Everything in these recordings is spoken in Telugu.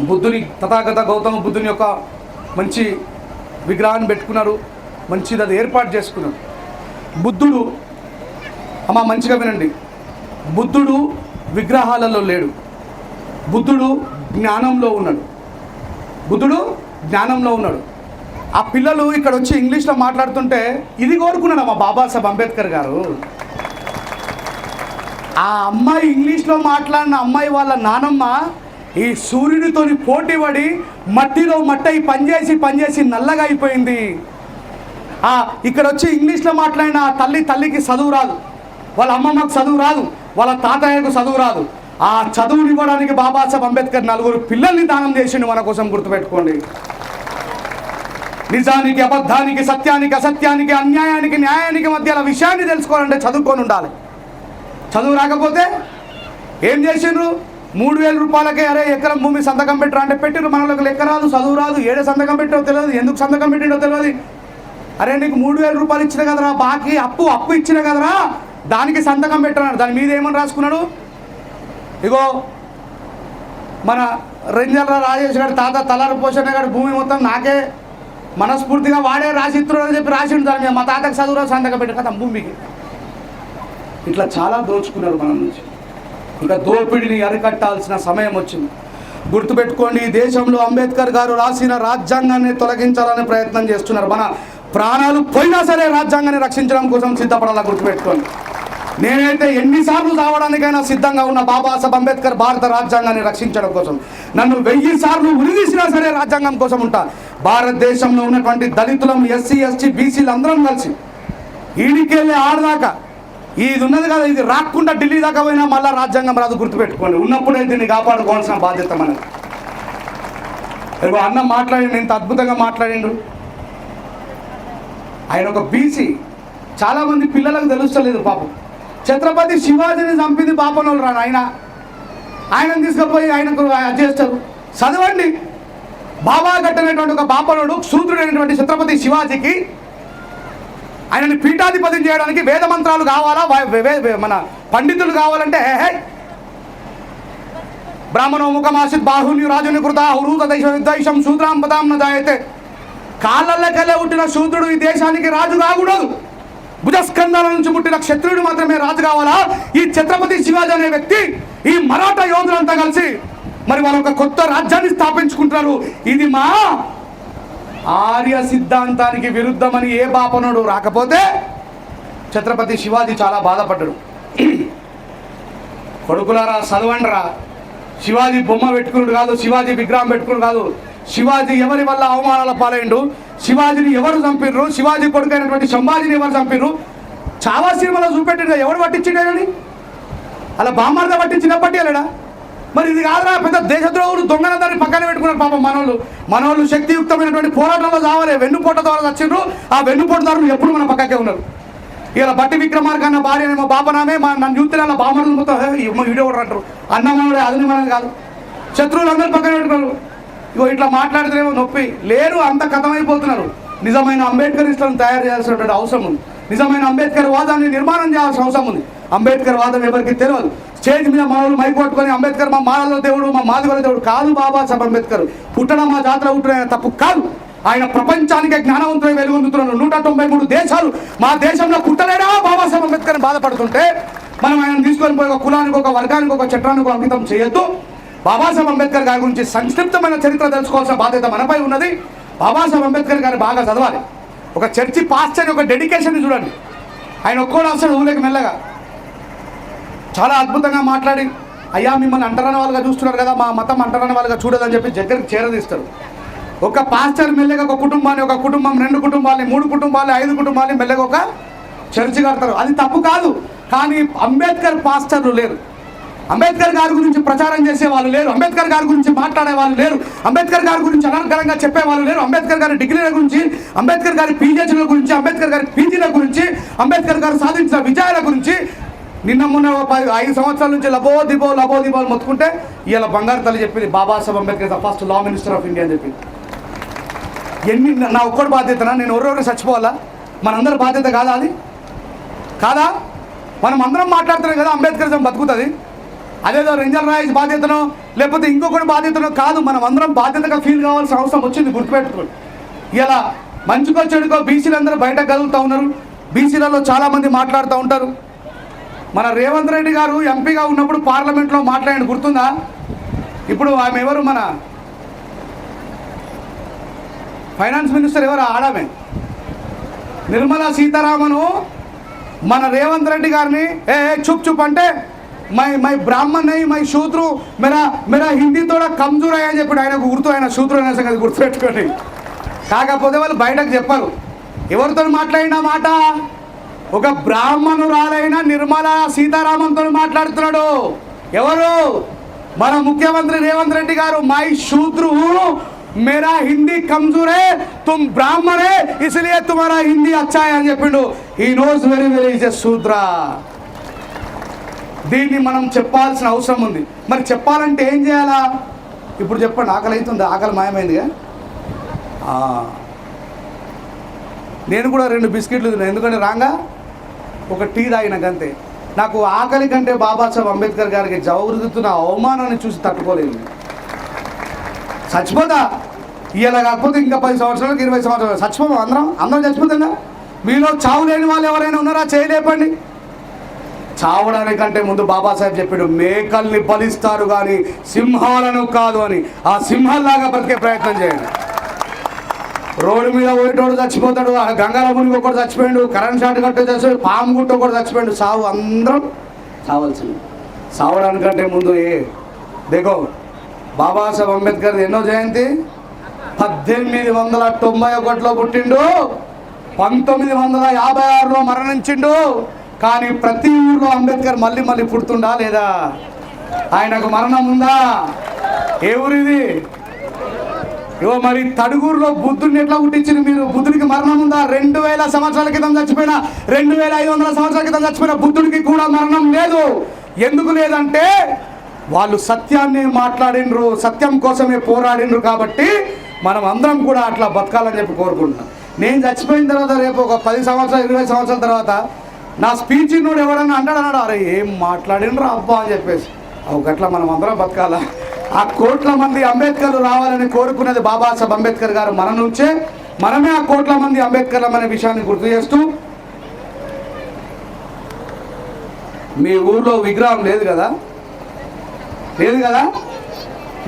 బుద్ధుని తథాగత గౌతమ బుద్ధుని యొక్క మంచి విగ్రహాన్ని పెట్టుకున్నారు. మంచిది అది ఏర్పాటు చేసుకున్నారు. బుద్ధుడు అమ్మ మంచిగా వినండి. బుద్ధుడు విగ్రహాలలో లేడు. బుద్ధుడు జ్ఞానంలో ఉన్నాడు. బుద్ధుడు జ్ఞానంలో ఉన్నాడు. ఆ పిల్లలు ఇక్కడ వచ్చి ఇంగ్లీష్లో మాట్లాడుతుంటే ఇది కోరుకున్నాడు మా బాబాసాహెబ్ అంబేద్కర్ గారు. ఆ అమ్మాయి ఇంగ్లీష్లో మాట్లాడిన అమ్మాయి వాళ్ళ నానమ్మ ఈ సూర్యుడితోని పోటీ పడి మట్టిలో మట్టయి పనిచేసి పనిచేసి నల్లగా అయిపోయింది. ఆ ఇక్కడ వచ్చి ఇంగ్లీష్లో మాట్లాడిన ఆ తల్లి తల్లికి చదువు రాదు. వాళ్ళ అమ్మమ్మకు చదువు రాదు. వాళ్ళ తాతయ్యకు చదువు రాదు. ఆ చదువుని ఇవ్వడానికి బాబాసాహెబ్ అంబేద్కర్ నలుగురు పిల్లల్ని దానం చేసిండు మన కోసం గుర్తుపెట్టుకోండి. నిజానికి అబద్ధానికి సత్యానికి అసత్యానికి అన్యాయానికి న్యాయానికి మధ్య విషయాన్ని తెలుసుకోవాలంటే చదువుకొని ఉండాలి. చదువు రాకపోతే ఏం చేసిండ్రు? మూడు వేల రూపాయలకే అరే ఎకరం భూమి సంతకం పెట్టరా అంటే పెట్టిరు మనలోకి లెక్క రాదు చదువు రాదు ఏడే సంతకం పెట్టో తెలియదు ఎందుకు సంతకం పెట్టిండో తెలియదు అరే నీకు మూడు వేల రూపాయలు ఇచ్చిన కదరా బాకీ అప్పు అప్పు ఇచ్చిన కదరా దానికి సంతకం పెట్టరాడు దాని మీద ఏమని రాసుకున్నాడు? ఇగో మన రెంజర్ల రాజేష్ గారి తాత తలారు పోషణ గారి భూమి మొత్తం నాకే మనస్ఫూర్తిగా వాడే రాసిత్రుడు అని చెప్పి రాసిండు దాని మీద. మా తాతకు చదువు సంతకం పెట్టారు కదా భూమికి. ఇట్లా చాలా దోచుకున్నారు మనం నుంచి. ఇంకా దోపిడిని అరికట్టాల్సిన సమయం వచ్చింది. గుర్తుపెట్టుకోండి ఈ దేశంలో అంబేద్కర్ గారు రాసిన రాజ్యాంగాన్ని తొలగించాలని ప్రయత్నం చేస్తున్నారు. మన ప్రాణాలు పోయినా సరే రాజ్యాంగాన్ని రక్షించడం కోసం సిద్ధపడాలా గుర్తుపెట్టుకోండి. నేనైతే ఎన్నిసార్లు రావడానికైనా సిద్ధంగా ఉన్న బాబాసాహెబ్ అంబేద్కర్ భారత రాజ్యాంగాన్ని రక్షించడం కోసం నన్ను వెయ్యి సార్లు ఉరిదీసినా సరే రాజ్యాంగం కోసం ఉంటా. భారతదేశంలో ఉన్నటువంటి దళితులం ఎస్సీ ఎస్టీ బీసీలు అందరం కలిసి ఈడికెళ్ళి ఆడదాకా ఇది ఉన్నది కదా ఇది రాకుండా ఢిల్లీ దాకా పోయినా మళ్ళీ రాజ్యాంగం రాదు గుర్తుపెట్టుకోండి. ఉన్నప్పుడే దీన్ని కాపాడుకోవాల్సిన బాధ్యత మనది. ఇదిగో అన్న మాట్లాడిండు ఇంత అద్భుతంగా మాట్లాడిండు. ఆయన ఒక బీసీ. చాలామంది పిల్లలకు తెలుస్తలేదు పాపం. ఛత్రపతి శివాజీని చంపింది పాపనోళ్ళు రాడు ఆయన. ఆయనను తీసుకుపోయి ఆయనకు చేస్తారు. చదవండి. బాబా కట్టినటువంటి ఒక బాపనుడు శూద్రుడైనటువంటి ఛత్రపతి శివాజీకి ఆయనని పీఠాధిపతి చేయడానికి వేద మంత్రాలు కావాలా? వే- వే- మన పండితులు కావాలంటే హే బ్రాహ్మణో ముఖమాసిత్ బాహుని రాజుని కృత హృత దైశ విద్వైషం శూద్రాం పదాం దాయితే కాళ్ళల్లకెళ్ళే పుట్టిన శూద్రుడు ఈ దేశానికి రాజు కాకూడదు. భుజస్కంధాల నుంచి పుట్టిన క్షత్రుడు మాత్రమే రాజు కావాలా? ఈ ఛత్రపతి శివాజీ అనే వ్యక్తి ఈ మరాఠా యోధులంతా కలిసి మరి వాళ్ళు ఒక కొత్త రాజ్యాన్ని స్థాపించుకుంటారు ఇది మా ఆర్య సిద్ధాంతానికి విరుద్ధమని ఏ బాపనుడు రాకపోతే ఛత్రపతి శివాజీ చాలా బాధపడ్డాడు. కొడుకులారా చదవండిరా. శివాజీ బొమ్మ పెట్టుకున్నాడు కాదు శివాజీ విగ్రహం పెట్టుకున్నాడు కాదు. శివాజీ ఎవరి వల్ల అవమానాల పాలైండు? శివాజీని ఎవరు చంపిర్రు? శివాజీ కొడుకైనటువంటి సంభాజీని ఎవరు చంపిర్రు? చావా సినిమాలో చూపెట్టిండు ఎవరు పట్టించిండేనని అలా బామ్మార్ద పట్టించిన లేడా మరి ఇది కాదురా పెద్ద దేశద్రోహులు దొంగలందరినీ పక్కన పెట్టుకున్నారు పాపం మనోళ్ళు. మనోళ్ళు శక్తియుక్తమైనటువంటి పోరాటంలో కావాలి వెన్నుపోట ద్వారా వచ్చిండ్రు ఆ వెన్నుపోటుదారులు ఎప్పుడు మన పక్కకే ఉన్నారు. ఇలా బట్టి విక్రమార్క అన్న భార్య మా బాపనామే మా నన్ను చూస్తే అలా మొత్తం వీడియో కూడా అంటారు అన్నమానుడే అదని మనం కాదు. శత్రువులు అందరూ పక్కన పెట్టుకున్నారు. ఇగో ఇట్లా మాట్లాడితేనేమో నొప్పి. లేరు అంత కథమైపోతున్నారు. నిజమైన అంబేద్కర్ ఇష్టం తయారు చేయాల్సినటువంటి అవసరం ఉంది. నిజమైన అంబేద్కర్ వాదాన్ని నిర్మాణం చేయాల్సిన అవసరం ఉంది. అంబేద్కర్ వాదం ఎవరికి తెలియదు. స్టేజ్ మీద మనల్ని మై కొట్టుకొని అంబేద్కర్ మా మాలలో దేవుడు మా మాదిగల దేవుడు కాదు బాబాసాహెబ్ అంబేద్కర్. పుట్టడం మా జాతర పుట్టడం తప్పు కాదు. ఆయన ప్రపంచానికి జ్ఞానవంతులై వెలుగొందుతున్నాడు. నూట తొంభై మూడు దేశాలు మా దేశంలో పుట్టలేడా బాబాసాహెబ్ అంబేద్కర్ బాధపడుతుంటే మనం ఆయన తీసుకొని పోయి ఒక కులానికి ఒక వర్గానికి ఒక చట్టానికి ఒక అంకితం చేయొద్దు. బాబాసాహెబ్ అంబేద్కర్ గారి గురించి సంక్షిప్తమైన చరిత్ర తెలుసుకోవాల్సిన బాధ్యత మనపై ఉన్నది. బాబాసాహెబ్ అంబేద్కర్ గారిని బాగా చదవాలి. ఒక చర్చి పాస్టర్ ఒక డెడికేషన్ చూడండి. ఆయన ఒక్కోడు వస్తాడు ఊళ్ళకి మెల్లగా చాలా అద్భుతంగా మాట్లాడి అయ్యా మిమ్మల్ని అంటరాని వాళ్ళుగా చూస్తున్నారు కదా మా మతం అంటరాని వాళ్ళుగా చూడదని చెప్పి దగ్గరికి చేరదీస్తారు ఒక పాస్టర్ మెల్లగా ఒక కుటుంబాన్ని ఒక కుటుంబం రెండు కుటుంబాలని మూడు కుటుంబాలు ఐదు కుటుంబాలని మెల్లగా ఒక చర్చి కడతారు. అది తప్పు కాదు కానీ అంబేద్కర్ పాస్టర్లు లేరు. అంబేద్కర్ గారి గురించి ప్రచారం చేసే వాళ్ళు లేరు. అంబేద్కర్ గారి గురించి మాట్లాడే వాళ్ళు లేరు. అంబేద్కర్ గారి గురించి అనర్గళంగా చెప్పే వాళ్ళు లేరు. అంబేద్కర్ గారి డిగ్రీల గురించి అంబేద్కర్ గారి పీజీల గురించి అంబేద్కర్ గారి పీజీల గురించి అంబేద్కర్ గారు సాధించిన విజయాల గురించి నిన్న మొన్న పది ఐదు సంవత్సరాల నుంచి లబో దిబో లబో దిబో అని మొత్తుకుంటే ఇలా బంగారు తల్లి చెప్పింది Babasaheb Ambedkar first law minister of India అని చెప్పింది. ఎన్ని నా ఒక్కటి బాధ్యతనా? నేను ఎవరెవరు చచ్చిపోవాలా? మనందరి బాధ్యత కాదా అది? కాదా? మనం అందరం మాట్లాడుతున్నాం కదా అంబేద్కరిజం బతుకుతుంది. అదేదో రంజన్ రాయ్ బాధ్యతనో లేకపోతే ఇంకొకటి బాధ్యతనో కాదు మనం అందరం బాధ్యతగా ఫీల్ కావాల్సిన అవసరం వచ్చింది గుర్తుపెట్టుకోండి. ఇలా మంచుకో చెడుకో బీసీలు అందరూ బయట కదులుతూ ఉన్నారు. బీసీలలో చాలామంది మాట్లాడుతూ ఉంటారు. మన రేవంత్ రెడ్డి గారు ఎంపీగా ఉన్నప్పుడు పార్లమెంట్లో మాట్లాడిన గుర్తుందా? ఇప్పుడు ఆమె ఎవరు మన ఫైనాన్స్ మినిస్టర్ ఎవరు? ఆడామే. నిర్మలా సీతారామను మన రేవంత్ రెడ్డి గారిని ఏ చుప్ చుప్ అంటే మై మై బ్రాహ్మణ్ అయ్యి మై శూద్రు మెరా మెరా హిందీతో కమ్జూర్ అయ్యా అని చెప్పాడు. ఆయనకు గుర్తు ఆయన శూద్రు అయిన సంగతి గుర్తుపెట్టుకోండి. కాకపోతే వాళ్ళు బయటకు చెప్పరు. ఎవరితో మాట్లాడిన మాట? ఒక బ్రాహ్మణురాలైన నిర్మలా సీతారామన్తో మాట్లాడుతున్నాడు. ఎవరు? మన ముఖ్యమంత్రి రేవంత్ రెడ్డి గారు మై శూద్రు మేరా హిందీ కంజూరే తుమ్ బ్రాహ్మణే హే తుమారా హిందీ అచ్చాయ అని చెప్పిండు. ఈ నోస్ వెరీ వెరీ ఇస్ ఎ దీన్ని మనం చెప్పాల్సిన అవసరం ఉంది. మరి చెప్పాలంటే ఏం చేయాలా? ఇప్పుడు చెప్పండి ఆకలి అవుతుంది? ఆకలి మాయమైందిగా? నేను కూడా రెండు బిస్కెట్లు తిన్నాను ఎందుకంటే రాగా? ఒక టీ తాగినాకంతే నాకు ఆకలి కంటే బాబాసాహెబ్ అంబేద్కర్ గారికి జరుగుతున్న అవమానాన్ని చూసి తట్టుకోలేదు. చచ్చిపోతా ఇలా కాకపోతే ఇంకా పది సంవత్సరాలకు ఇరవై సంవత్సరాలు. చచ్చిపోతాం అందరం? అందరం చచ్చిపోతుందా మీలో చావు లేని వాళ్ళు ఎవరైనా ఉన్నారా? చేయలేపండి. చావడానికంటే ముందు బాబాసాహెబ్ చెప్పాడు మేకల్ని బలిస్తారు కానీ సింహాలను కాదు అని. ఆ సింహంలాగా బ్రతికే ప్రయత్నం చేయండి. రోడ్డు మీద పోయేటోడు చచ్చిపోతాడు ఆ గంగాల మునిగి ఒకటి చచ్చిపోయాడు కరెంట్ షాట్ కట్టే చచ్చిపోయాడు పాము గుట్ట ఒకటి చచ్చిపోయాడు. సావు అందరం చావాల్సింది. సావడానికంటే ముందు ఏ దేగో. బాబాసాహెబ్ అంబేద్కర్ ఎన్నో జయంతి? పద్దెనిమిది వందల తొంభై ఒకటిలో పుట్టిండు పంతొమ్మిది వందల యాభై ఆరులో మరణించిండు. కానీ ప్రతి ఊర్లో అంబేద్కర్ మళ్ళీ మళ్ళీ పుడుతుండా లేదా? ఆయనకు మరణం ఉందా? ఏ ఊరిది? ఇగో మరి తడుగురులో బుద్ధుడిని ఎట్లా పుట్టించింది మీరు? బుద్ధుడికి మరణం ఉందా? రెండు వేల సంవత్సరాల క్రితం చచ్చిపోయిన రెండు వేల ఐదు వందల సంవత్సరాల క్రితం చచ్చిపోయిన బుద్ధుడికి కూడా మరణం లేదు. ఎందుకు లేదంటే వాళ్ళు సత్యాన్ని మాట్లాడినరు సత్యం కోసమే పోరాడినరు కాబట్టి మనం అందరం కూడా అట్లా బతకాలని చెప్పి కోరుకుంటున్నాం. నేను చచ్చిపోయిన తర్వాత రేపు ఒక పది సంవత్సరాలు ఇరవై సంవత్సరాల తర్వాత నా స్పీచ్ నువ్వు ఎవరన్నా అన్నాడు అన్నాడు అరే ఏం మాట్లాడినరా అబ్బా? అని చెప్పేసి. ఒకట్లా మనం అందరం బతకాలా? ఆ కోట్ల మంది అంబేద్కర్లు రావాలని కోరుకున్నది బాబాసాహెబ్ అంబేద్కర్ గారు మన నుంచే. మనమే ఆ కోట్ల మంది అంబేద్కర్లం అనే విషయాన్ని గుర్తు చేస్తూ మీ ఊర్లో విగ్రహం లేదు కదా? లేదు కదా?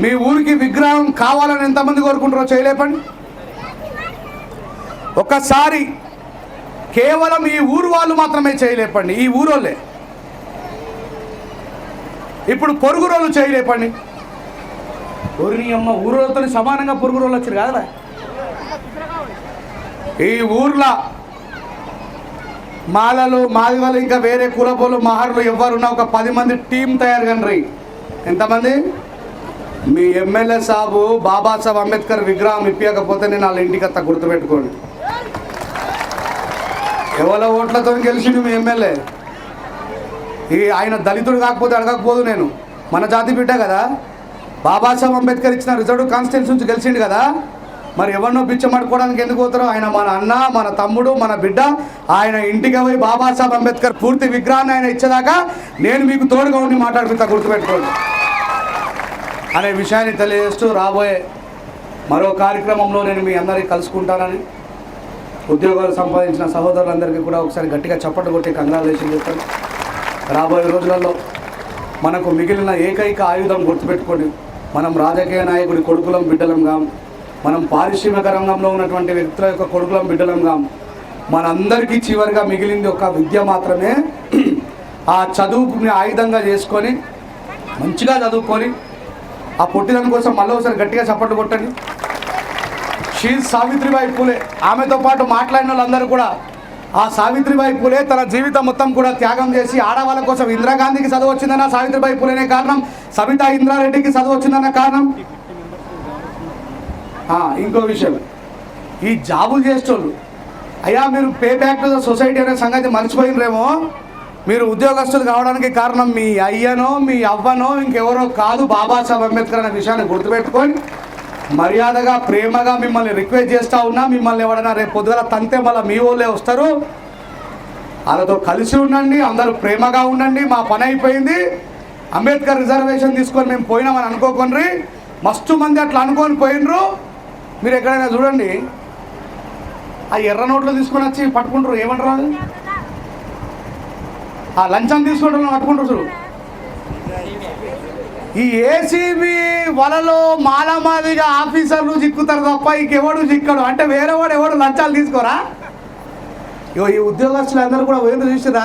మీ ఊరికి విగ్రహం కావాలని ఎంతమంది కోరుకుంటారో చేయలేపండి. ఒక్కసారి కేవలం ఈ ఊరు వాళ్ళు మాత్రమే చేయలేపండి ఈ ఊరోళ్ళే. ఇప్పుడు పొరుగు రోజులు చేయలేపండి. ఊరిని అమ్మ ఊరోళ్ళతో సమానంగా పొరుగు రోజులు వచ్చారు కదా ఈ ఊర్లో మాలలు మాదిగలు ఇంకా వేరే కులపోలు మహర్లు ఎవరున్నా ఒక పది మంది టీం తయారు కండ్రి. ఎంతమంది? మీ ఎమ్మెల్యే సాబు బాబాసాహెబ్ అంబేద్కర్ విగ్రహం ఇప్పకపోతే నేను వాళ్ళ ఇంటికి అత్త గుర్తుపెట్టుకోండి. ఎవరో ఓట్లతో గెలిచిండు మీ ఎమ్మెల్యే? ఈ ఆయన దళితుడు కాకపోతే అడగకపోదు నేను. మన జాతి బిడ్డ కదా. బాబాసాహెబ్ అంబేద్కర్ ఇచ్చిన రిజర్వ్ కాన్స్టిట్యూన్సీ నుంచి గెలిచిండు కదా. మరి ఎవరినో పిచ్చమడుకోవడానికి ఎందుకు పోతారో ఆయన మన అన్న మన తమ్ముడు మన బిడ్డ ఆయన ఇంటికి పోయి బాబాసాహెబ్ అంబేద్కర్ పూర్తి విగ్రహాన్ని ఆయన ఇచ్చేదాకా నేను మీకు తోడుగా ఉండి మాట్లాడుకుంటా గుర్తుపెట్టుకోండి. అనే విషయాన్ని తెలియజేస్తూ రాబోయే మరో కార్యక్రమంలో నేను మీ అందరికీ కలుసుకుంటానని ఉద్యోగాలు సంపాదించిన సహోదరులందరికీ కూడా ఒకసారి గట్టిగా చప్పట్లు కొట్టి కంగ్రాచులేషన్ చెప్తాను. రాబోయే రోజులలో మనకు మిగిలిన ఏకైక ఆయుధం గుర్తుపెట్టుకోండి. మనం రాజకీయ నాయకుడి కొడుకులం బిడ్డలంగా. మనం పారిశ్రామిక రంగంలో ఉన్నటువంటి వ్యక్తుల యొక్క కొడుకులం బిడ్డలంగా. మనందరికీ చివరిగా మిగిలింది ఒక విద్య మాత్రమే. ఆ చదువుని ఆయుధంగా చేసుకొని మంచిగా చదువుకొని ఆ పొట్టిదాని కోసం మళ్ళీ ఒకసారి గట్టిగా చప్పట్లు కొట్టండి. షీ సావిత్రిబాయి పూలే ఆమెతో పాటు మాట్లాడిన వాళ్ళందరూ కూడా ఆ సావిత్రిబాయి పూలే తన జీవితం మొత్తం కూడా త్యాగం చేసి ఆడవాళ్ళ కోసం ఇందిరాగాంధీకి చదువు వచ్చిందన్న సావిత్రిబాయి పూలేనే కారణం. సబితా ఇంద్రారెడ్డికి చదువు వచ్చిందన్న కారణం? ఇంకో విషయం. ఈ జాబులు చేసేటోళ్ళు అయ్యా మీరు pay back to the society అనే సంగతి మర్చిపోయినరేమో? మీరు ఉద్యోగస్తులు కావడానికి కారణం మీ అయ్యనో మీ అవ్వనో ఇంకెవరో కాదు బాబాసాహెబ్ అంబేద్కర్ అనే విషయాన్ని గుర్తుపెట్టుకొని మర్యాదగా ప్రేమగా మిమ్మల్ని రిక్వెస్ట్ చేస్తూ ఉన్నా మిమ్మల్ని ఎవడన్నా రేపు పొద్దుగల తంతే మళ్ళీ మీ వాళ్ళే వస్తారు. వాళ్ళతో కలిసి ఉండండి అందరూ ప్రేమగా ఉండండి మా పని అయిపోయింది. అంబేద్కర్ రిజర్వేషన్ తీసుకొని మేము పోయినామని అనుకోకొని మస్తు మంది అట్లా అనుకొని పోయినరు. మీరు ఎక్కడైనా చూడండి. ఆ ఎర్ర నోట్లు తీసుకొని వచ్చి పట్టుకుంటారు. ఏమంటారు అది? ఆ లంచం తీసుకుంటారు పట్టుకుంటారు చూడు. ఈ ఏసీబీ వలలో మాలామాదిగా ఆఫీసర్లు చిక్కుతారు తప్ప ఇంకెవడు చిక్కడు. అంటే వేరే వాడు ఎవడు లంచాలు తీసుకోరా? ఇగో ఈ ఉద్యోగస్తులు అందరూ కూడా పోయింది చూసిరా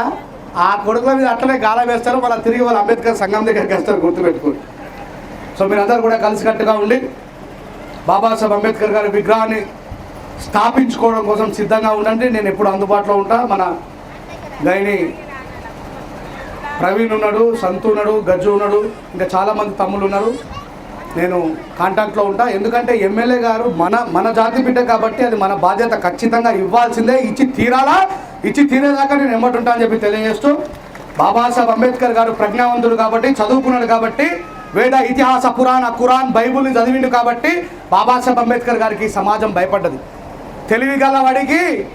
ఆ కొడుకుల మీద అట్లనే గాలం వేస్తారు. మళ్ళీ తిరిగి వాళ్ళ అంబేద్కర్ సంఘం దగ్గరికి వస్తారు గుర్తుపెట్టుకోండి. సో మీరందరూ కూడా కలిసికట్టుగా ఉండి బాబాసాహెబ్ అంబేద్కర్ గారి విగ్రహాన్ని స్థాపించుకోవడం కోసం సిద్ధంగా ఉండండి. నేను ఎప్పుడు అందుబాటులో ఉంటా. మన గైని ప్రవీణ్ ఉన్నాడు సంతు ఉన్నాడు గజ్జు ఉన్నాడు ఇంకా చాలామంది తమ్ముళ్ళు ఉన్నారు. నేను కాంటాక్ట్లో ఉంటా. ఎందుకంటే ఎమ్మెల్యే గారు మన మన జాతి బిడ్డ కాబట్టి అది మన బాధ్యత ఖచ్చితంగా ఇవ్వాల్సిందే. ఇచ్చి తీరాలా? ఇచ్చి తీరేదాకా నేను ఎమ్మటి అని చెప్పి తెలియజేస్తూ బాబాసాహెబ్ అంబేద్కర్ గారు ప్రజ్ఞావంతుడు కాబట్టి చదువుకున్నాడు కాబట్టి వేద ఇతిహాస పురాణ కురాన్ బైబుల్ని చదివిండు కాబట్టి బాబాసాహెబ్ అంబేద్కర్ గారికి సమాజం భయపడ్డది. తెలివి గల వాడికి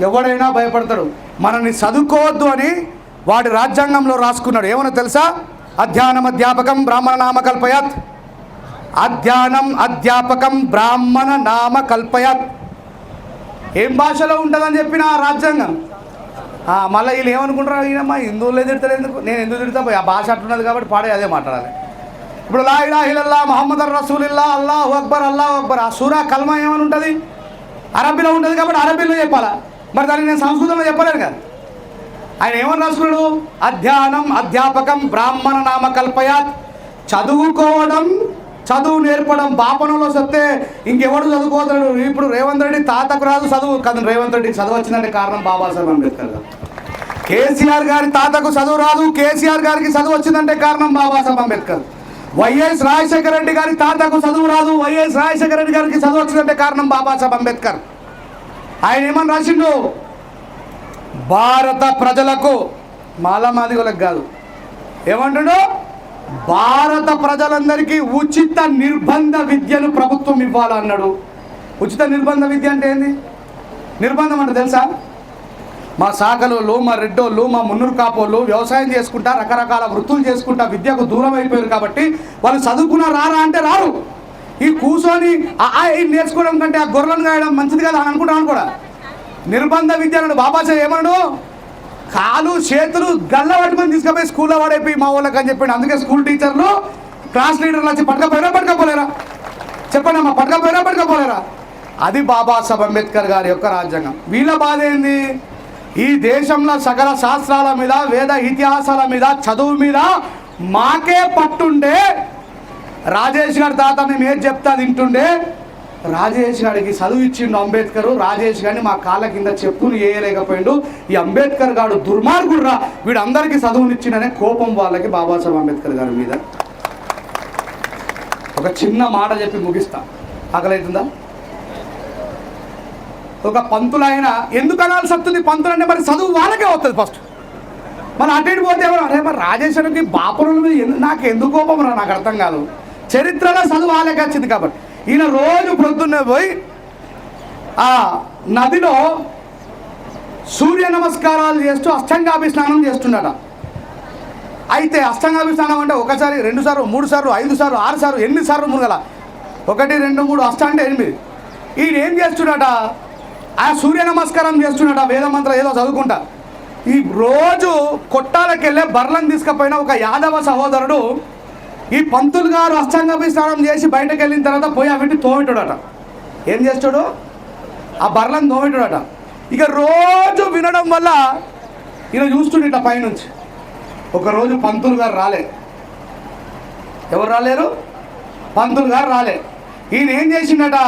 ఎవడైనా భయపడతాడు. మనల్ని చదువుకోవద్దు అని వాడి రాజ్యాంగంలో రాసుకున్నాడు. ఏమన్నా తెలుసా? అధ్యానం అధ్యాపకం బ్రాహ్మణ నామకల్పయాత్ అధ్యానం అధ్యాపకం బ్రాహ్మణ నామ కల్పయత్ ఏం భాషలో ఉంటుందని చెప్పిన ఆ రాజ్యాంగం? మళ్ళీ వీళ్ళు ఏమనుకుంటారు ఈయనమ్మా హిందువులే తిడతారు ఎందుకు? నేను ఎందుకు తిడతా? ఆ భాష అట్లున్నది కాబట్టి పాడే అదే మాట్లాడాలి. ఇప్పుడు లా ఇలా హిలల్లా మహమ్మద్ రసూలిల్లా అల్లాహు అక్బర్ అల్లాహు అక్బర్. ఆ సూరా కల్మా ఏమని ఉంటుంది? అరబీలో ఉంటుంది కాబట్టి అరబీలో చెప్పాలా? మరి దాన్ని నేను సంస్కృతంలో చెప్పలేను కదా. ఆయన ఏమని రాసుకున్నాడు? అధ్యానం అధ్యాపకం బ్రాహ్మణ నామ కల్పయాత్ చదువుకోవడం చదువు నేర్పడం పాపనంలో చెప్తే ఇంకెవడు చదువుకోతాడు ఇప్పుడు రేవంత్ రెడ్డి తాతకు రాదు చదువు. కదా రేవంత్ రెడ్డి చదువు వచ్చిందంటే కారణం బాబాసాహెబ్ అంబేద్కర్ గారు. కేసీఆర్ గారి తాతకు చదువు రాదు కేసీఆర్ గారికి చదువు వచ్చిందంటే కారణం బాబాసాహెబ్ అంబేద్కర్. వైఎస్ రాజశేఖర రెడ్డి గారి తాతకు చదువు రాదు వైఎస్ రాజశేఖర రెడ్డి గారికి చదువు వచ్చిందంటే కారణం బాబాసాహెబ్ అంబేద్కర్. ఆయన ఏమని రాసిండు? భారత ప్రజలకు మాలమాదిగులకు కాదు. ఏమంటాడు? భారత ప్రజలందరికీ ఉచిత నిర్బంధ విద్యను ప్రభుత్వం ఇవ్వాలన్నాడు ఉచిత నిర్బంధ విద్య అంటే ఏంది? నిర్బంధం అంటే తెలుసా? మా శాఖలోళ్ళు మా రెడ్డోళ్ళు మా మున్నూరు కాపోళ్ళు వ్యవసాయం చేసుకుంటా రకరకాల వృత్తులు చేసుకుంటా విద్యకు దూరం అయిపోయారు కాబట్టి వాళ్ళు చదువుకున్న రారా అంటే రారు. ఈ కూర్చొని ఆ ఆ ఈ నేర్చుకోవడం కంటే ఆ గొర్రెలను కాయడం మంచిది కదా అని అనుకుంటాను కూడా నిర్బంధ విద్య అన్నాడు. బాబాసాహెబ్ ఏమన్నాడు? కాలు చేతులు గల్ల పట్టుకొని తీసుకుపోయి స్కూల్లో పడైపోయి మా వాళ్ళకి అని చెప్పండి. అందుకే స్కూల్ టీచర్లు క్లాస్ లీడర్లు వచ్చి పట్టుకపోయినా పట్టుకపోలేరా? చెప్పండి అమ్మా పట్టుకపోయినా పట్టుకపోలేరా? అది బాబాసాహెబ్ అంబేద్కర్ గారి యొక్క రాజ్యాంగం. వీళ్ళ బాధ ఏంది? ఈ దేశంలో సకల శాస్త్రాల మీద వేద ఇతిహాసాల మీద చదువు మీద మాకే పట్టుండే రాజేష్ గారి తాత మేము ఏది చెప్తా తింటుండే రాజేష్ గారికి చదువు ఇచ్చిండు అంబేద్కర్. రాజేష్ గారిని మా కాళ్ళ కింద చెప్పులు వేయలేకపోయిండు. ఈ అంబేద్కర్ గారు దుర్మార్గుడు రా వీడందరికీ చదువునిచ్చిండనే కోపం వాళ్ళకి బాబాసాహెబ్ అంబేద్కర్ గారి మీద. ఒక చిన్న మాట చెప్పి ముగిస్తా. ఆకలైతుందా? ఒక పంతులైన ఎందుకు అనాల్సి వస్తుంది? పంతులు అంటే మరి చదువు వాళ్ళకే వస్తుంది ఫస్ట్ మన అటు ఇటు పోతే ఎవరు? అరే మరి రాజేశ్వరికి బాపురుల మీద ఎందు- నాకు ఎందుకు కోపం రా? నాకు అర్థం కాదు. చరిత్రలో చదువు వాళ్ళకే వచ్చింది కాబట్టి. ఈయన రోజు ప్రొద్దున్నే పోయి ఆ నదిలో సూర్య నమస్కారాలు చేస్తూ అష్టంగాభి స్నానం చేస్తున్నాడు అయితే అష్టంగాభి స్నానం అంటే ఒకసారి రెండు సార్లు మూడు సార్లు ఐదు సార్లు ఆరు సార్లు ఎనిమిది సార్లు మునగల. ఒకటి రెండు మూడు అష్ట అంటే ఎనిమిది. ఈయన ఏం చేస్తున్నాడ ఆ సూర్య నమస్కారం చేస్తున్నాడ వేద మంత్రం ఏదో చదువుకుంటా. ఈ రోజు కొట్టాలకెళ్ళే బర్లను తీసుకుపోయిన ఒక యాదవ సహోదరుడు ఈ పంతులు గారు అష్టంగపి స్నానం చేసి బయటకు వెళ్ళిన తర్వాత పోయి అవిటి తోమిటాడట ఏం చేస్తాడు? ఆ బర్లను తోమిటాడట ఇక రోజు వినడం వల్ల ఈయన చూస్తుండేట పైనుంచి. ఒకరోజు పంతులు గారు రాలే. ఎవరు రాలేరు? పంతులు గారు రాలే. ఈయన ఏం చేసిండట?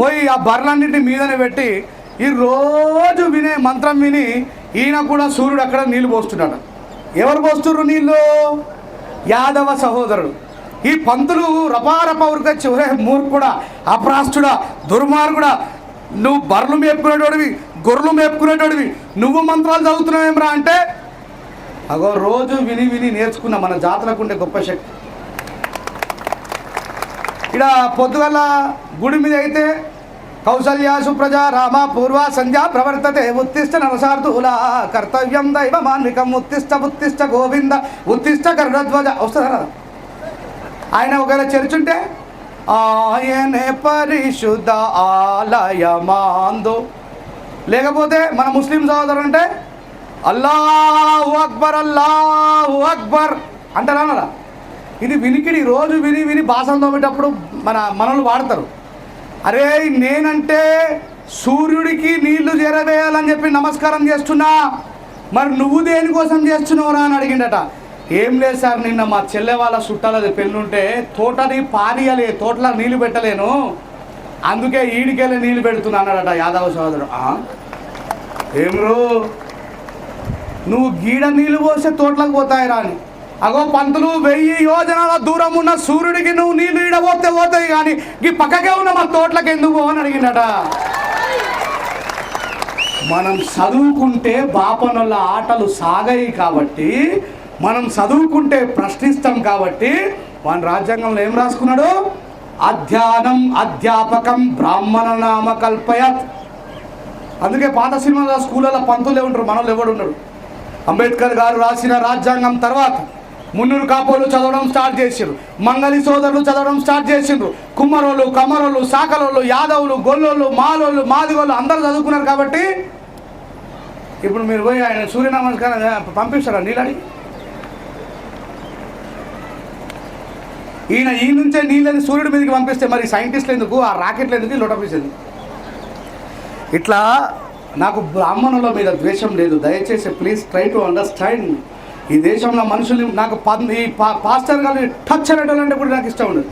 పోయి ఆ బర్రలన్నింటినీ మీదనే పెట్టి ఈ రోజు వినే మంత్రం విని ఈయన కూడా సూర్యుడు అక్కడ నీళ్ళు పోస్తున్నాడు ఎవరు పోస్తున్నారు నీళ్ళు యాదవ సహోదరుడు. ఈ పంతులు రపారప ఉరికొచ్చి ఒరే మూర్ఖుడా అప్రాష్టుడా దుర్మార్గుడా. నువ్వు బర్రెలు మేపుకునేటోడివి గొర్రెలు మేపుకునేటోడివి నువ్వు మంత్రాలు చదువుతున్నావేమ్రా అంటే అగో రోజు విని విని నేర్చుకున్న మన జాతరకు ఉండే గొప్ప శక్తి. ఇక్కడ పొద్దుగల గుడి మీద అయితే కౌసల్యా సుప్రజా రామ పూర్వ సంధ్యా ప్రవర్తతే ఉత్తిష్ట నరసార్థుల కర్తవ్యం దైవమాన్వికం ఉత్తిష్ట ఉత్తిష్ట గోవింద ఉత్తిష్ట కరుణధ్వజ వస్తుందా? ఆయన ఒకవేళ చర్చుంటే ఆయనే పరిశుద్ధ ఆలయమాందు. లేకపోతే మన ముస్లిం సోదరు అంటే అల్లాహు అక్బర్ అల్లాహు అక్బర్ అంటారా ఇది వినికిడి రోజు విని విని బాసం తోమేటప్పుడు మన మనల్ని వాడతారు. అరే నేనంటే సూర్యుడికి నీళ్ళు చేరవేయాలని చెప్పి నమస్కారం చేస్తున్నా. మరి నువ్వు దేనికోసం చేస్తున్నావురా అని అడిగిండట. ఏం లేదు సార్ నిన్న మా చెల్లె వాళ్ళ చుట్టాలది పెళ్ళుంటే తోటని పానీయలే తోటలో నీళ్ళు పెట్టలేను. అందుకే ఈడికెళ్ళి నీళ్ళు పెడుతున్నా అన్నాడట యాదవ సోదరుడు. ఏమ్రో? ఏం రో నువ్వు గీడ నీళ్ళు పోస్తే తోటలకు పోతాయిరా అని. అగో పంతులు వెయ్యి యోజనాల దూరం ఉన్న సూర్యుడికి నువ్వు నీళ్ళు ఈడ పోతే పోతాయి కానీ ఈ పక్కకే ఉన్న మన తోటలకు ఎందుకు అని అడిగిండట మనం చదువుకుంటే బాపనుల ఆటలు సాగాయి కాబట్టి మనం చదువుకుంటే ప్రశ్నిస్తాం కాబట్టి మన రాజ్యాంగంలో ఏం రాసుకున్నాడు? అధ్యానం అధ్యాపకం బ్రాహ్మణ నామ కల్పయత్. అందుకే పాత సినిమాల స్కూళ్ళలో పంతులే ఉంటారు మనలో ఎవడు ఉండడు అంబేద్కర్ గారు రాసిన రాజ్యాంగం తర్వాత మున్నూరు కాపోలు చదవడం స్టార్ట్ చేసిండ్రు. మంగళి సోదరులు చదవడం స్టార్ట్ చేసిండ్రు. కుమ్మరోళ్ళు కమరోళ్ళు సాకలోళ్ళు యాదవులు గొల్లోళ్ళు మాలోళ్ళు మాదిగోళ్ళు అందరూ చదువుకున్నారు కాబట్టి ఇప్పుడు మీరు పోయి ఆయన సూర్య నమస్కారం పంపిస్తారా నీళ్ళని? ఈయన ఈ నుంచే నీళ్ళని సూర్యుడి మీదకి పంపిస్తే మరి సైంటిస్టులు ఎందుకు? ఆ రాకెట్లు ఎందుకు? లొటపిస్తుంది ఇట్లా నాకు బ్రాహ్మణుల మీద ద్వేషం లేదు. దయచేసి ప్లీజ్ ట్రై టు అండర్స్టాండ్ ఈ దేశంలో మనుషులు నాకు ఈ పా- పాస్టర్ గారిని టచ్ అనేటోళ్ళంటే కూడా నాకు ఇష్టం ఉండదు.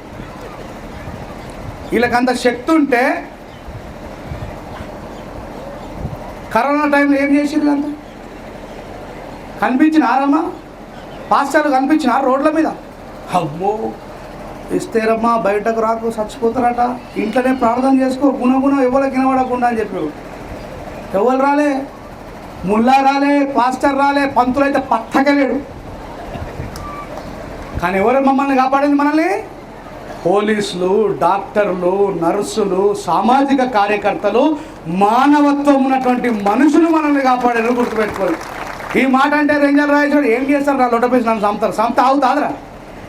వీళ్ళకంత శక్తి ఉంటే కరోనా టైంలో ఏం చేసిండ్రు అంతా కనిపించినారమ్మా పాస్టర్లు కనిపించినారు రోడ్ల మీద? అమ్మో! ఇస్తేరమ్మా బయటకు రాకు చచ్చిపోతారట. ఇంట్లోనే ప్రార్థన చేసుకో గుణగుణం ఎవరికి వినబడకుండా అని చెప్పారు. ఎవరు రాలే? ముల్లా రాలే పాస్టర్ రాలే పంతులు అయితే పట్టకలేడు కానీ ఎవరు మమ్మల్ని కాపాడింది మనల్ని? పోలీసులు డాక్టర్లు నర్సులు సామాజిక కార్యకర్తలు మానవత్వం ఉన్నటువంటి మనుషులు మనల్ని కాపాడారు గుర్తుపెట్టుకోరు ఈ మాట అంటే రేంజర్ రాయేశ్వరు ఏం చేస్తారు రా లొట్టపేసి నన్ను సంపుతారు సంత అవుతాదిరా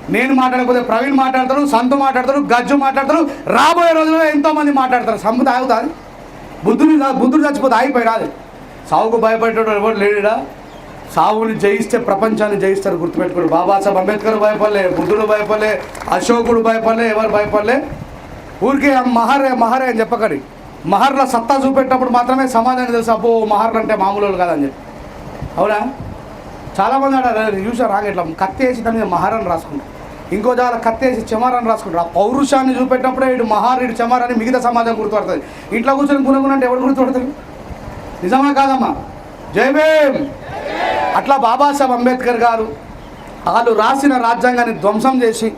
నేను మాట్లాడకపోతే ప్రవీణ్ మాట్లాడతారు సంత మాట్లాడతారు గజ్జు మాట్లాడతారు రాబోయే రోజుల్లో ఎంతోమంది మాట్లాడతారు? సంత ఆగుతుంది బుద్ధుని బుద్ధుడు చచ్చిపోతే ఆగిపోయి రాదు సావుకు భయపడేటోడు ఎవరు లేడా? సావుని జయిస్తే ప్రపంచాన్ని జయిస్తారు గుర్తుపెట్టుకోండి. బాబాసాహెబ్ అంబేద్కర్ భయపడలే బుద్ధుడు భయపడలే అశోకుడు భయపడలే ఎవరు భయపడలే? ఊరికే మహరే మహరే అని చెప్పకండి. మహర్ల సత్తా చూపెట్టినప్పుడు మాత్రమే సమాధానం తెలుసు అబ్బో మహర్లు అంటే మామూలు వాళ్ళు కాదని చెప్పి. అవునా? చాలామంది అంటారు చూసారు రాగా ఇట్లా కత్తి వేసి దాని మీద మహారాన్ని రాసుకుంటారు. ఇంకో జాల కత్తి వేసి చెమారాన్ని రాసుకుంటారు. ఆ పౌరుషాన్ని చూపెట్టినప్పుడే ఇటు మహార్ ఇటు చెమారాన్ని మిగతా సమాజం గుర్తుపడుతుంది. ఇంట్లో కూర్చొని గుణగుణ అంటే ఎవరు గుర్తుపడతారు నిజమా కాదమ్మా? జయభేం అట్లా బాబాసాహెబ్ అంబేద్కర్ గారు వాళ్ళు రాసిన రాజ్యాంగాన్ని ధ్వంసం చేసి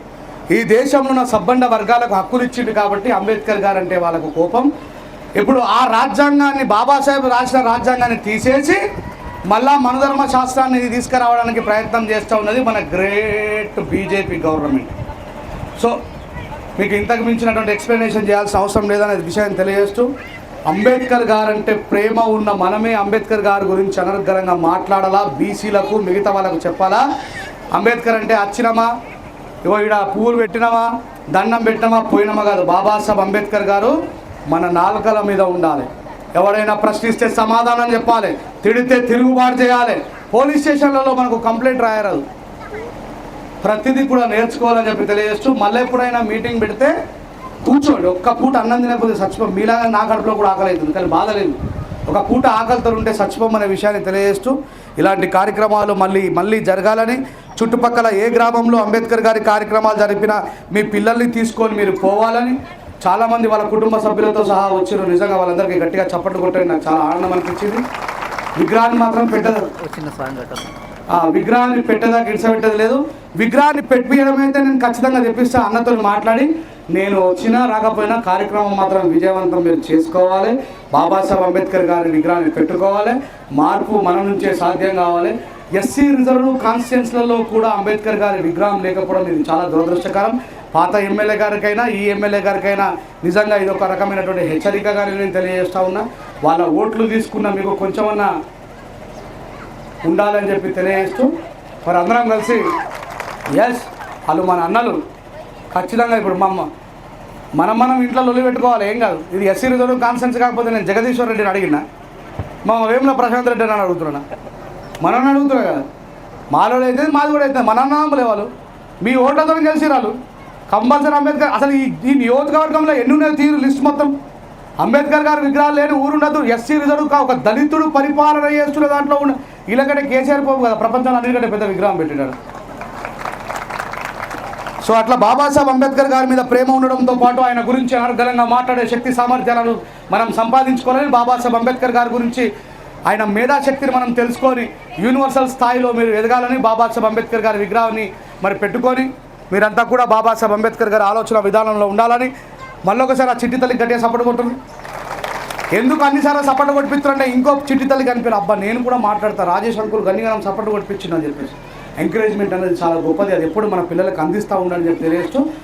ఈ దేశంలో ఉన్న సబ్బండ వర్గాలకు హక్కులు ఇచ్చిండు కాబట్టి అంబేద్కర్ గారు అంటే వాళ్ళకు కోపం. ఇప్పుడు ఆ రాజ్యాంగాన్ని బాబాసాహెబ్ రాసిన రాజ్యాంగాన్ని తీసేసి మళ్ళా మనధర్మ శాస్త్రాన్ని తీసుకురావడానికి ప్రయత్నం చేస్తూ ఉన్నది మన గ్రేట్ బీజేపీ గవర్నమెంట్. సో మీకు ఇంతకు మించినటువంటి ఎక్స్ప్లెనేషన్ చేయాల్సిన అవసరం లేదనే విషయాన్ని తెలియజేస్తూ అంబేద్కర్ గారంటే ప్రేమ ఉన్న మనమే అంబేద్కర్ గారి గురించి అనర్గళంగా మాట్లాడాలా? బీసీలకు మిగతా వాళ్ళకు చెప్పాలా? అంబేద్కర్ అంటే వచ్చినమా ఇగో ఈడ పువ్వులు పెట్టినామా? దండం పెట్టినామా? పోయినామా కాదు. బాబాసాహెబ్ అంబేద్కర్ గారు మన నాలుకల మీద ఉండాలి. ఎవరైనా ప్రశ్నిస్తే సమాధానం చెప్పాలి. తిడితే తిరుగుబాటు చేయాలి. పోలీస్ స్టేషన్లలో మనకు కంప్లైంట్ రాయరాదు. ప్రతిదీ కూడా నేర్చుకోవాలని చెప్పి తెలియజేస్తూ మళ్ళీ ఎప్పుడైనా మీటింగ్ పెడితే కూర్చోండి ఒక్క పూట అన్నం తినకపోతే చచ్చిపో మీలాగా నా కడుపులో కూడా ఆకలి అవుతుంది కానీ బాధ లేదు. ఒక పూట ఆకలితో ఉంటే చచ్చిపోమనే విషయాన్ని తెలియజేస్తూ ఇలాంటి కార్యక్రమాలు మళ్ళీ మళ్ళీ జరగాలని చుట్టుపక్కల ఏ గ్రామంలో అంబేద్కర్ గారి కార్యక్రమాలు జరిపినా మీ పిల్లల్ని తీసుకొని మీరు పోవాలని చాలామంది వాళ్ళ కుటుంబ సభ్యులతో సహా వచ్చారు నిజంగా వాళ్ళందరికీ గట్టిగా చప్పట్లు కొట్టని నాకు చాలా ఆనందం అనిపించింది. విగ్రహాన్ని మాత్రం పెట్టదు విగ్రహాన్ని సాంగ్ కట్టాలి పెట్టదు విగ్రహాన్ని లేదు. విగ్రహాన్ని పెట్టియడం అయితే నేను ఖచ్చితంగా తెప్పిస్తా అన్నతో మాట్లాడి నేను వచ్చినా రాకపోయినా కార్యక్రమం మాత్రం విజయవంతం మీరు చేసుకోవాలి. బాబాసాహెబ్ అంబేద్కర్ గారి విగ్రహాన్ని పెట్టుకోవాలి. మార్పు మన నుంచే సాధ్యం కావాలి. ఎస్సీ రిజర్వ్ కాన్స్టిట్యున్స్లలో కూడా అంబేద్కర్ గారి విగ్రహం లేకపోవడం ఇది చాలా దురదృష్టకరం. పాత ఎమ్మెల్యే గారికైనా ఈ ఎమ్మెల్యే గారికైనా నిజంగా ఇది ఒక రకమైనటువంటి హెచ్చరికగా నేను తెలియజేస్తా ఉన్నా. వాళ్ళ ఓట్లు తీసుకున్న మీకు కొంచెమన్నా ఉండాలని చెప్పి తెలియజేస్తూ మరి అందరం కలిసి ఎస్ వాళ్ళు మన అన్నలు ఖచ్చితంగా ఇప్పుడు మా అమ్మ. మనం మనం ఇంట్లో లొలి పెట్టుకోవాలి ఏం కాదు. ఇది ఎస్సీ రిజర్వ్ కాన్సెన్స్ కాకపోతే నేను జగదీశ్వర్ రెడ్డిని అడిగినా. మా వేముల ప్రశాంత్ రెడ్డి అని అడుగుతున్నా. మనల్ని అడుగుతున్నా కదా. మాలో అయితే మాది కూడా అయితే మన అన్నదమ్ములే వాళ్ళు. మీ ఓట్లతో కలిసి రాళ్ళు కంపల్సరీ అంబేద్కర్ అసలు ఈ ఈ నియోజకవర్గంలో ఎన్ని ఉన్నాయి తీరు లిస్ట్ మొత్తం? అంబేద్కర్ గారు విగ్రహాలు లేని ఊరుండదు. ఎస్సీ రిజర్వ్ కా ఒక దళితుడు పరిపాలన చేస్తున్న దాంట్లో ఉన్న వీళ్ళకంటే కేసీఆర్ పోపు కదా ప్రపంచంలో అన్నిటికంటే పెద్ద విగ్రహం పెట్టినాడు. సో అట్లా బాబాసాహెబ్ అంబేద్కర్ గారి మీద ప్రేమ ఉండడంతో పాటు ఆయన గురించి అనర్గలంగా మాట్లాడే శక్తి సామర్థ్యాలను మనం సంపాదించుకోవాలని బాబాసాహెబ్ అంబేద్కర్ గారి గురించి ఆయన మేధాశక్తిని మనం తెలుసుకొని యూనివర్సల్ స్థాయిలో మీరు ఎదగాలని బాబాసాహెబ్ అంబేద్కర్ గారి విగ్రహాన్ని మరి పెట్టుకొని మీరంతా కూడా బాబాసాహెబ్ అంబేద్కర్ గారి ఆలోచన విధానంలో ఉండాలని మళ్ళొకసారి ఆ చిట్టి తల్లికి గట్టిగా సపోర్ట్ కొట్టండి ఎందుకు అన్నిసార్లు సపోర్ట్ కొట్టిపిస్తారంటే ఇంకో చిట్టి తల్లి కనిపించారు అబ్బా నేను కూడా మాట్లాడతా. రాజేష్ అంకుల్ గన్నిగా సపోర్ట్ కొట్టించిందని చెప్పేసి. ఎంకరేజ్మెంట్ అనేది చాలా గొప్పది. అది ఎప్పుడు మన పిల్లలకు అందిస్తూ ఉండాలని చెప్పి తెలియజేస్తూ